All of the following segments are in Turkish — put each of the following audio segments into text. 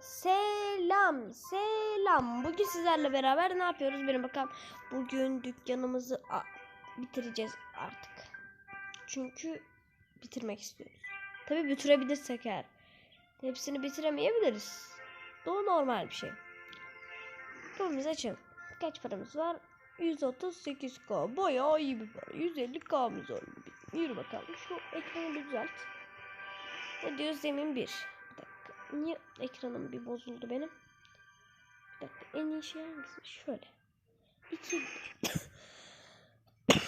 Selam. Selam. Bugün sizlerle beraber ne yapıyoruz? Benim bakalım. Bugün dükkanımızı bitireceğiz artık. Çünkü bitirmek istiyoruz. Tabi bitirebilirsek eğer. Hepsini bitiremeyebiliriz. Bu normal bir şey. Kapımızı açalım. Kaç paramız var? 138k. Bayağı iyi bir para. 150k'mız var. Yürü bakalım. Şu ekranı düzelt. Ne diyor zemin 1. Niye ekranım bir bozuldu benim? Bir dakika. En iyi şey hangisi? Şöyle. 2.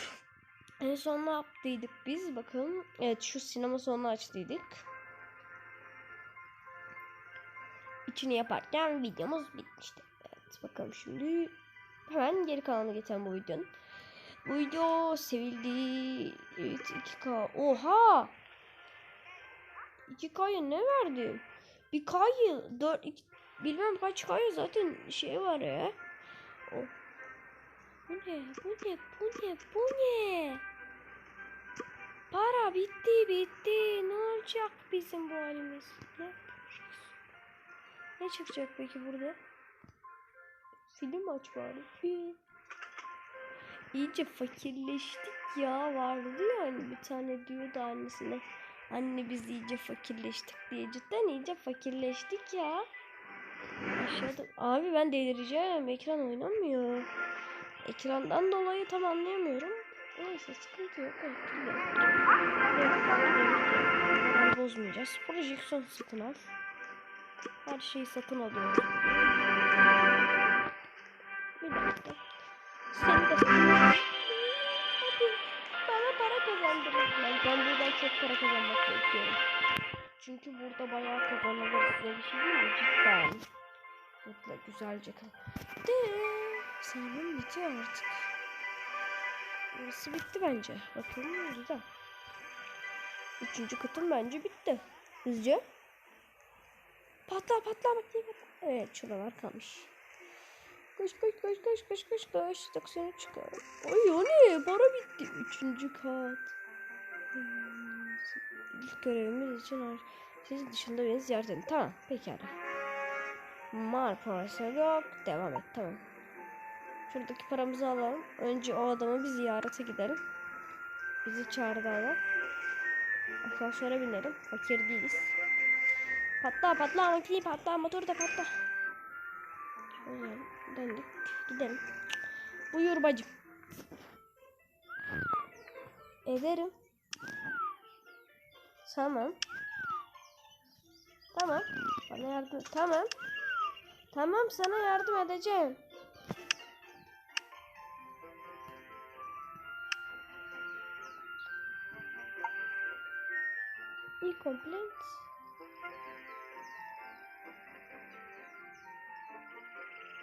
en son ne yaptıydık biz? Bakalım. Evet şu sinema sonunu açtıydık. İçini yaparken videomuz bitmişti. Evet bakalım şimdi. Hemen geri kalanı geçen bu videonun. Bu video sevildi. Evet 2K. Oha! 2K'ya ne verdim? Bir K'yı 4 iki, bilmem kaç K'ya zaten şey var ya. O. Bu ne? Bu ne? Bu ne? Bu ne? Para bitti bitti. Ne olacak bizim bu halimiz? Ne? Ne çıkacak peki burada? Film aç bari. Film. İyice fakirleştik ya vardı ya hani bir tane diyordu annesine. Anne biz iyice fakirleştik diye cidden iyice fakirleştik ya. Aşağıda abi ben delireceğim ekran oynamıyor. Ekrandan dolayı tam anlayamıyorum. Neyse sıkıntı yok. Bozmayacağız. Projeksiyon satın al. Her şeyi satın alıyorum. Bir dakika. Seni de Hadi. Bana para kazanmak istiyorum. Çünkü burada bayağı kazanılır bir şey değil mi? Cidden. Burada güzelce kal. De. Sanırım bitiyor artık. Burası bitti bence. Bakın güzel. Üçüncü katım bence bitti. Hızlıca. Patla patla patla. Evet şuralar kalmış. Koş koş koş koş koş koş koş. 93 çıkar. Ay o ne? Para bitti. Üçüncü kat. Hmm, İlk görevimiz için siz dışında beni ziyaret edin. Tamam pekala. Mar parası yok. Devam et tamam. Şuradaki paramızı alalım. Önce o adamı bir ziyarete gidelim. Bizi çağırdı adam. Asansöre binelim. Fakir değiliz. Patla patla makine patla motor da patla. Döndük. Gidelim. Buyur bacım. Ederim. Tamam. Tamam. Bana yardım. Tamam. Tamam sana yardım edeceğim. İyi komplet.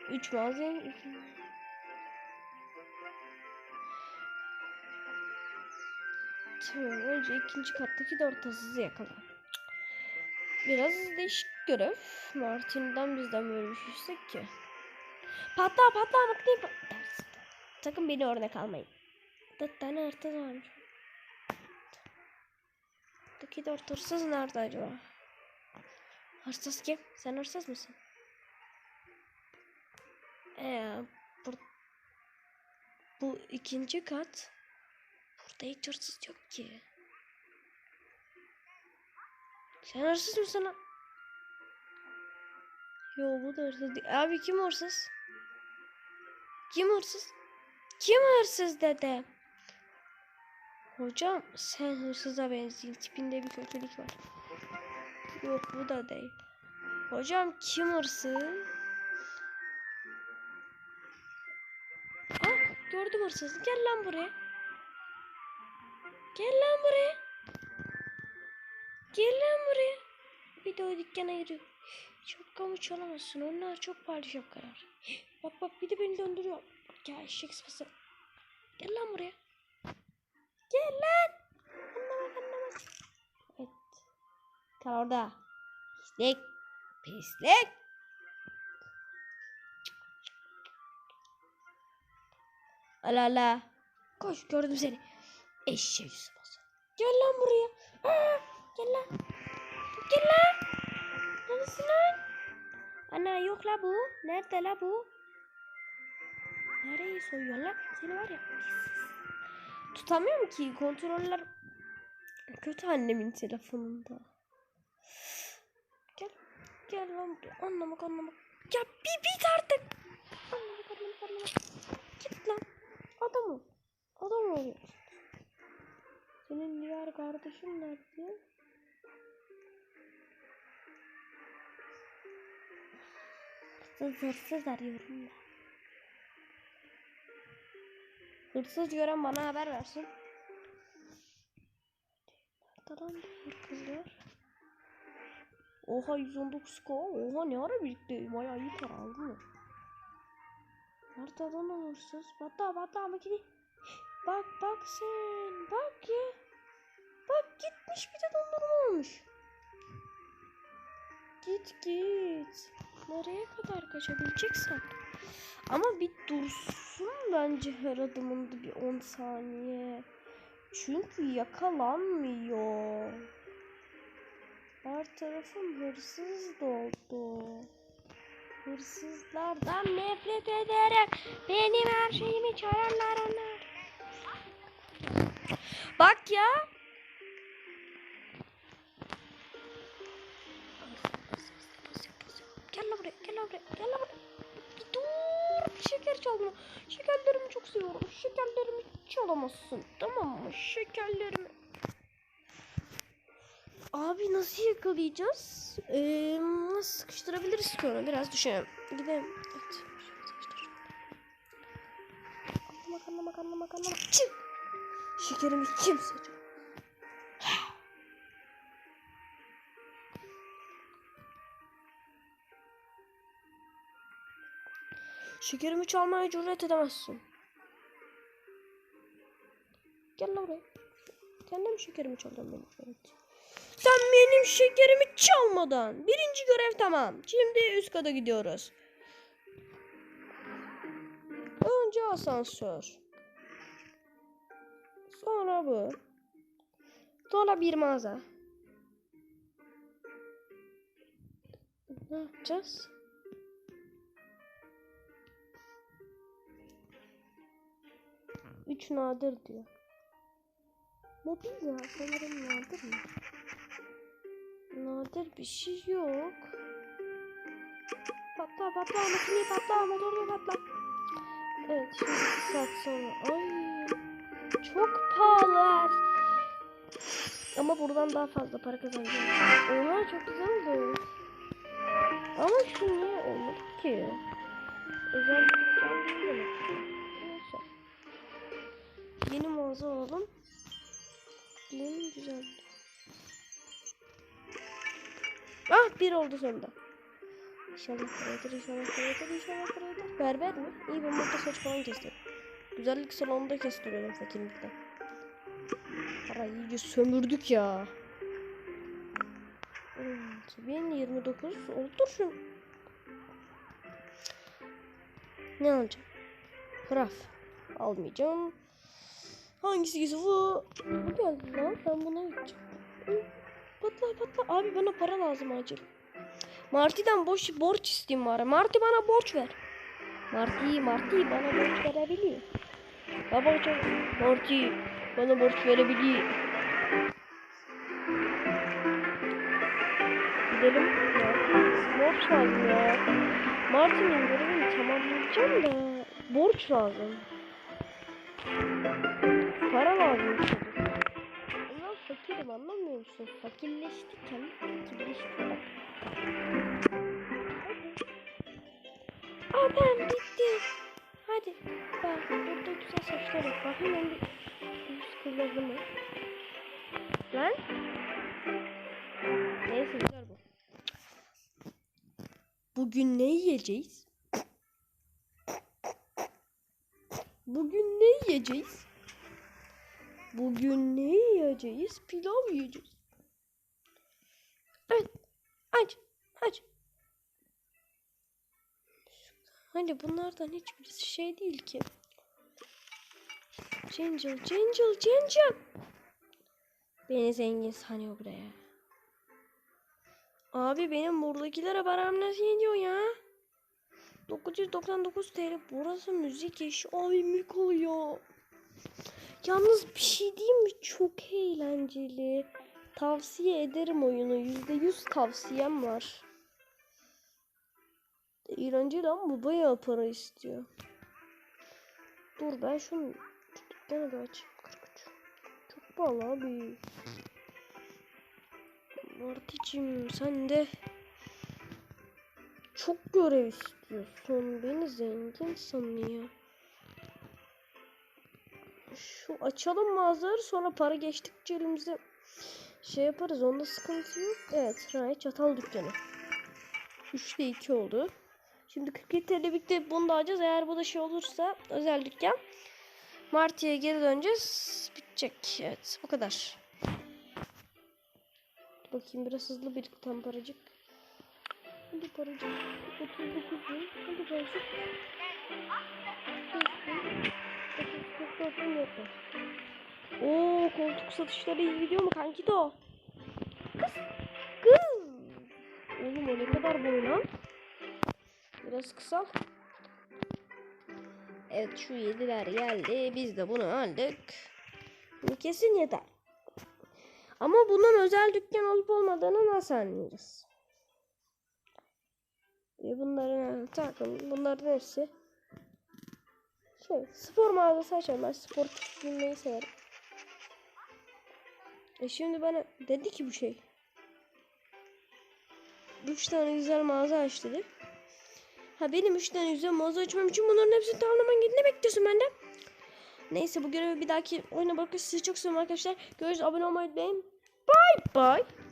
Üç malzeme. Tamam önce ikinci kattaki dört hırsızı yakala. Biraz değişik görev. Martin'den bizden böyle bir şey ki. Patla patla patla. Sakın beni örnek almayın. Dört tane hırsız varmış. Buradaki dört hırsız nerede acaba? Hırsız kim? Sen hırsız mısın? Ee, bu, bu ikinci kat. Burada hiç hırsız yok ki. Sen hırsız mısın lan? Yo bu da hırsız değil. Abi kim hırsız? Kim hırsız? Kim hırsız dede? Hocam sen hırsıza benziyorsun. Tipinde bir kötülük var. Yok bu da değil. Hocam kim hırsız? Ah gördüm hırsızı. Gel lan buraya. Gel lan buraya. Gel lan buraya. Bir de o dükkana yürü. Şapkamı çalamazsın. Onlar çok pahalı şapkalar. Bak bak bir de beni döndürüyor. Bak ya eşek sıpası. Gel lan buraya. Gel lan. Anlamak anlamak. Evet. Kal orada. Pislik. Pislik. Ala ala. Koş gördüm seni. Eşek sıpası. Gel lan buraya. Aa, gel lan. Gel lan. Neredesin lan? Ana yok la bu. Nerede la bu? Nereyi soyuyor la? Seni var ya. Tutamıyorum ki kontroller kötü annemin telefonunda. Gel. Gel lan buraya. Anlamak anlamak. Ya bir bit artık. Anlamak anlamak anlamak. Git lan. Adam ol. Adam ol. Senin diğer kardeşin nerede? Hırsız hırsız arıyorum da. Hırsız gören bana haber versin. Nerede lan bu hırsızlar? Oha 119k. Oha ne ara birlikte bayağı iyi para aldılar. Nerede lan o hırsız? Batla batla makine. Bak bak sen. Bak ya. Bak gitmiş bir de dondurma olmuş. Git git. Nereye kadar kaçabileceksen. Ama bir dursun bence her adımında bir 10 saniye. Çünkü yakalanmıyor. Her tarafım hırsız doldu. Hırsızlardan nefret ederim. Benim her şeyimi çalarlar onlar. Bak ya. Gel la buraya, gel la buraya, gel la buraya. Dur, şeker çalma. Şekerlerimi çok seviyorum. Şekerlerimi çalamazsın. Tamam mı? Şekerlerimi. Abi nasıl yakalayacağız? Ee, nasıl sıkıştırabiliriz ki onu? Biraz düşünelim. Gidelim. Evet. Anlamak anlamak anlamak anlamak. Çık. Şekerimi kimse. Şekerimi çalmaya cüret edemezsin. Gel lan buraya. Sen mi şekerimi çalacaksın benim? Evet. Sen benim şekerimi çalmadan. Birinci görev tamam. Şimdi üst kata gidiyoruz. Önce asansör. Sonra bu. Sonra bir mağaza. Ne yapacağız? Üç nadir diyor. Mobil ya sanırım nadir mi? Nadir bir şey yok. Patla patla makineyi patla motoru patla. Evet şimdi bir saat sonra. Ay çok pahalı. Ama buradan daha fazla para kazanacağım. Onlar çok güzeldi. Ama şu niye olmadı ki? Özel bir. Yeni mağaza alalım. Yeni güzel. Ah bir oldu sonunda. İnşallah paradır, inşallah paradır, inşallah paradır. Berber mi? İyi ben burada saç falan kestim. Güzellik salonunda kestiriyordum fakirlikten. Para iyice sömürdük ya. Evet, 1029 oldu şu. Ne alacağım? Raf. Almayacağım. Hangisi giysi bu? Bu lan. Ben buna gideceğim. Patla patla. Abi bana para lazım acil. Marty'den boş borç isteyeyim bari. Marty bana borç ver. Marty, Marty bana borç verebiliyor. Baba çok Marty bana borç verebiliyor. Gidelim. Borç lazım ya. Marty'nin görevini tamamlayacağım da borç lazım. Para lazım. Ulan fakirim anlamıyor musun? Fakirleştik hem fakirleştik. Adam bitti. Hadi. Bak güzel saçlar yok. Ben bir yüz kırmızı mı? Lan. Neyse güzel bu. Bugün ne yiyeceğiz? Bugün ne yiyeceğiz? Bugün ne yiyeceğiz? Pilav yiyeceğiz. Evet. Aç. Aç. Hani bunlardan hiçbirisi şey değil ki. Cincil, cincil, cincil. Beni zengin sanıyor buraya. Abi benim buradakilere param nasıl yediyor ya? 999 TL burası müzik eşi abi mük oluyor. Yalnız bir şey diyeyim mi? Çok eğlenceli. Tavsiye ederim oyunu. %100 tavsiyem var. Eğlenceli ama bu bayağı para istiyor. Dur ben şunu dükkanı da açayım. 43. Çok pahalı abi. Marticim sen de çok görev istiyorsun. Beni zengin sanıyor. Şu açalım mağazaları sonra para geçtikçe elimize şey yaparız. Onda sıkıntı yok. Evet. Raya çatal dükkanı. 3'te 2 oldu. Şimdi 47 TL birlikte bunu da alacağız. Eğer bu da şey olursa özel dükkan. Martı'ya geri döneceğiz. Bitecek. Evet. Bu kadar. Bakayım biraz hızlı birikten paracık. Hadi paracık. 39 bin. Hadi paracık. 44 bin yok mu? Oo koltuk satışları iyi gidiyor mu kanki de o? Kız. Kız. Oğlum o ne kadar boy lan? Biraz kısal. Evet şu yediler geldi. Biz de bunu aldık. Bu kesin yeter. Ama bunun özel dükkan olup olmadığını nasıl anlayacağız? E bunların takım bunların hepsi şey spor mağazası açalım. Ben spor giymeyi severim. E şimdi bana dedi ki bu şey. Üç tane güzel mağaza aç dedi. Ha benim üç tane güzel mağaza açmam için bunların hepsini tamamlaman gerekiyor. Ne bekliyorsun benden? Neyse bu görevi bir dahaki oyuna bakın. Sizi çok seviyorum arkadaşlar. Görüşürüz. Abone olmayı unutmayın. Bye bye.